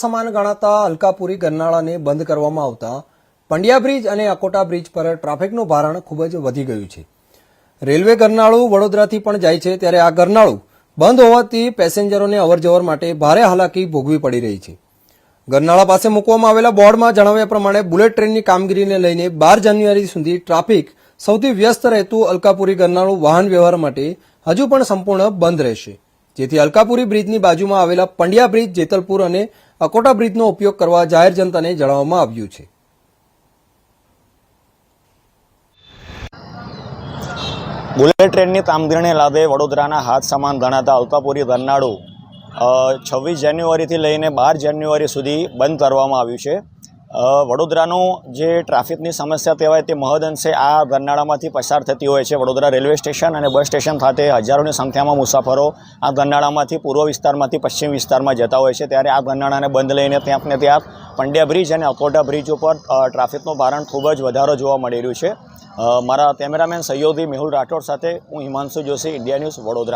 સમાન ગણાતા અલકાપુરી ગરનાળાને બંધ કરવામાં આવતા પંડ્યા બ્રિજ અને અકોટા બ્રિજ પર ટ્રાફિકનું ભારણ ખૂબ જ વધી ગયું છે. રેલવે ગરનાળું વડોદરાથી પણ જાય છે ત્યારે આ ગરનાળું બંધ હોવાથી પેસેન્જરોને અવરજવર માટે ભારે હાલાકી ભોગવી પડી રહી છે. ગરનાળા પાસે મૂકવામાં આવેલા બોર્ડમાં જણાવ્યા પ્રમાણે બુલેટ ટ્રેનની કામગીરીને લઈને બાર જાન્યુઆરી સુધી ટ્રાફિક સૌથી વ્યસ્ત રહેતું અલકાપુરી ગરનાળું વાહન વ્યવહાર માટે હજુ પણ સંપૂર્ણ બંધ રહેશે. જેથી અલકાપુરી બ્રિજની બાજુમાં આવેલા પંડ્યા બ્રિજ, જેતલપુર અને અકોટા બ્રિજનો ઉપયોગ કરવા જાહેર જનતાને જણાવવામાં આવ્યું છે. બુલેટ ટ્રેનની કામગીરીને લાદે વડોદરાના હાથ સમાન ગણાતા અલકાપુરી ધરનાળું છવ્વીસ જાન્યુઆરીથી લઈને બાર જાન્યુઆરી સુધી બંધ કરવામાં આવ્યું છે. વડોદરાનું જે ટ્રાફિકની સમસ્યા કહેવાય તે મહદઅંશે આ ગરનાળામાંથી પસાર થતી હોય છે. વડોદરા રેલવે સ્ટેશન અને બસ સ્ટેશન ખાતે હજારોની સંખ્યામાં મુસાફરો આ ગરનાળામાંથી પૂર્વ વિસ્તારમાંથી પશ્ચિમ વિસ્તારમાં જતા હોય છે. ત્યારે આ ગરનાળાને બંધ લઈને ત્યાં ને ત્યાં પંડ્યા બ્રિજ અને અકોટા બ્રિજ ઉપર ટ્રાફિકનું ભારણ ખૂબ જ વધારો જોવા મળી રહ્યું છે. મારા કેમેરામેન સહયોગી મેહુલ રાઠોડ સાથે હું હિમાંશુ જોશી, ઇન્ડિયા ન્યૂઝ, વડોદરા.